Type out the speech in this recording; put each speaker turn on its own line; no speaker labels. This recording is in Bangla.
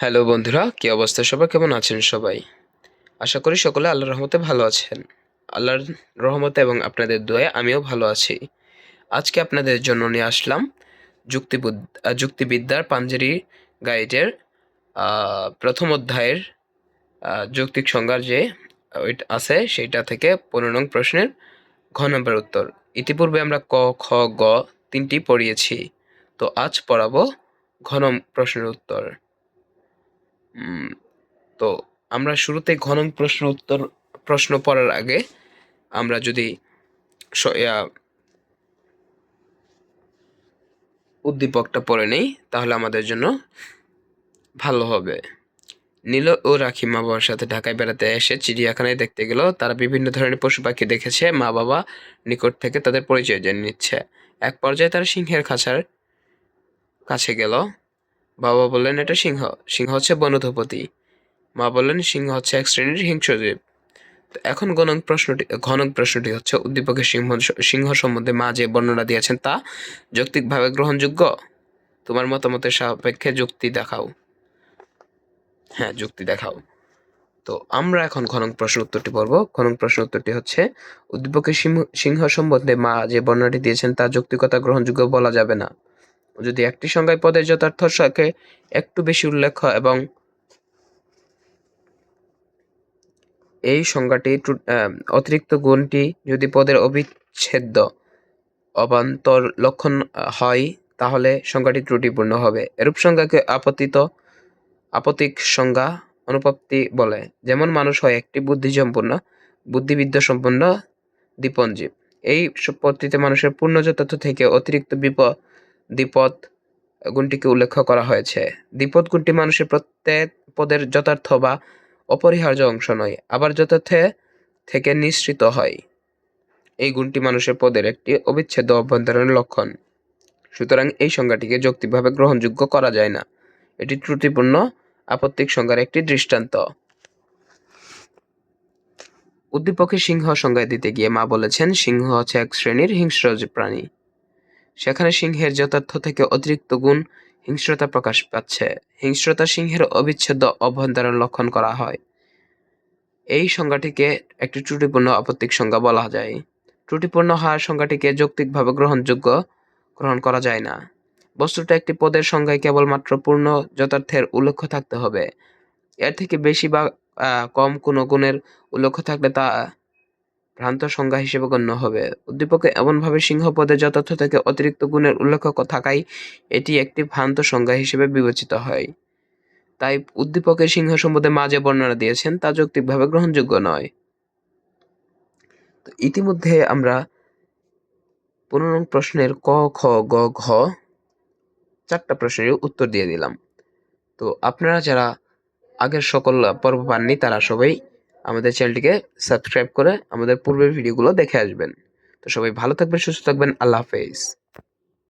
হ্যালো বন্ধুরা, কি অবস্থা? সবাই কেমন আছেন সবাই? আশা করি সকলে আল্লাহর রহমতে ভালো আছেন। আল্লাহর রহমতে এবং আপনাদের দোয়ে আমিও ভালো আছি। আজকে আপনাদের জন্য নিয়ে আসলাম যুক্তিবুদ- যুক্তিবিদ্যার পাঞ্জেরি গাইডের প্রথম অধ্যায়ের যৌক্তিক সংজ্ঞার যে আছে সেইটা থেকে পনেরো নং প্রশ্নের ঘ নম্বর উত্তর। ইতিপূর্বে আমরা ক, খ, গ তিনটি পড়িয়েছি। তো আজ পড়াবো ঘ নং প্রশ্নের উত্তর। তো আমরা শুরুতে ঘন প্রশ্ন উত্তর, প্রশ্ন পড়ার আগে আমরা যদি উদ্দীপকটা পড়ে নেই, তাহলে আমাদের জন্য ভালো হবে। নীল ও রাখি মা বাবার সাথে ঢাকায় বেড়াতে এসে চিড়িয়াখানায় দেখতে গেল, তারা বিভিন্ন ধরনের পশু পাখি দেখেছে, মা বাবা নিকট থেকে তাদের পরিচয় জেনে নিচ্ছে। এক পর্যায়ে তারা সিংহের খাঁচার কাছে গেল। বাবা বললেন, এটা সিংহ। সিংহ হচ্ছে বনধপতি। মা বললেন, সিংহ হচ্ছে এক শ্রেণির হিংস্রজীব। এখন গণক প্রশ্নটি ঘনক প্রশ্নটি হচ্ছে, উদ্দীপকের সিংহ সিংহ সম্বন্ধে মা যে বর্ণনা দিয়েছেন তা যৌক্তিকভাবে গ্রহণযোগ্য? তোমার মতামতের সাপেক্ষে যুক্তি দেখাও। হ্যাঁ যুক্তি দেখাও। তো আমরা এখন ঘনক প্রশ্ন উত্তরটি পড়ব। ঘনক প্রশ্ন উত্তরটি হচ্ছে, উদ্দীপকের সিংহ সম্বন্ধে মা যে বর্ণনাটি দিয়েছেন তা যৌক্তিকতা গ্রহণযোগ্য বলা যাবে না। যদি একটি সংজ্ঞায় পদের যথার্থ সাথে একটু বেশি উল্লেখ হয় এবং এই সংজ্ঞাটি অতিরিক্ত গুণটি যদি পদের অবিচ্ছেদ্য অবান্তর লক্ষণ হয়, তাহলে সংজ্ঞাটি ত্রুটিপূর্ণ হবে। এরূপ সংজ্ঞাকে আপত্তিত আপতিক সংজ্ঞা অনুপত্তি বলে। যেমন মানুষ হয় একটি বুদ্ধিসম্পন্ন, বুদ্ধিবিদ্যা সম্পন্ন দ্বীপঞ্জীব। এই পদ্ধতিতে মানুষের পূর্ণ যথার্থ থেকে অতিরিক্ত বিপদ দ্বিপদ গুণটিকে উল্লেখ করা হয়েছে। দ্বিপদ গুণটি মানুষের প্রত্যেক পদের যথার্থ বা অপরিহার্য অংশ নয়, আবার যথার্থে থেকে নিঃসৃত হয়। এই গুণটি মানুষের পদের একটি অবিচ্ছেদ্য অভ্যন্তরীণ লক্ষণ। সুতরাং এই সংজ্ঞাটিকে যৌক্তিকভাবে গ্রহণযোগ্য করা যায় না। এটি ত্রুটিপূর্ণ, আপত্তিক সংজ্ঞার একটি দৃষ্টান্ত। উদ্দীপকে সিংহ সংজ্ঞা দিতে গিয়ে মা বলেছেন, সিংহ হচ্ছে এক শ্রেণির হিংস্র প্রাণী। সেখানে সিংহের যথার্থ থেকে অতিরিক্ত গুণ হিংস্রতা প্রকাশ পাচ্ছে। হিংস্রতা সিংহের অবিচ্ছেদ্য অভ্যন্তরীণ লক্ষণ করা হয়। এই সংজ্ঞাটিকে একটি ত্রুটিপূর্ণ আপত্তিক সংজ্ঞা বলা যায়। ত্রুটিপূর্ণ হওয়ার সংজ্ঞাটিকে যৌক্তিকভাবে গ্রহণযোগ্য গ্রহণ করা যায় না। বস্তুটা একটি পদের সংজ্ঞায় কেবলমাত্র পূর্ণ যথার্থের উল্লেখ থাকতে হবে। এর থেকে বেশি বা কম কোনো গুণের উল্লেখ থাকলে তা ভ্রান্ত সংজ্ঞা হিসেবে গণ্য হবে। উদ্দীপকে এমনভাবে সিংহ পদে যথার্থ থেকে অতিরিক্ত গুণের উল্লেখ থাকায় এটি একটি ভ্রান্ত সংজ্ঞা হিসেবে বিবেচিত হয়। তাই উদ্দীপকের সিংহ সম্বন্ধে মা যে বর্ণনা দিয়েছেন, তা যৌক্তিকভাবে গ্রহণযোগ্য নয়। তো ইতিমধ্যে আমরা পনেরো প্রশ্নের ক, খ, গ, ঘ চারটা প্রশ্নের উত্তর দিয়ে দিলাম। তো আপনারা যারা আগের সকল পর্ব পাননি, তারা সবাই আমাদের চ্যানেলটিকে সাবস্ক্রাইব করে আমাদের পূর্বের ভিডিওগুলো দেখে আসবেন। তো সবাই ভালো থাকবেন, সুস্থ থাকবেন, আল্লাহ হাফেজ।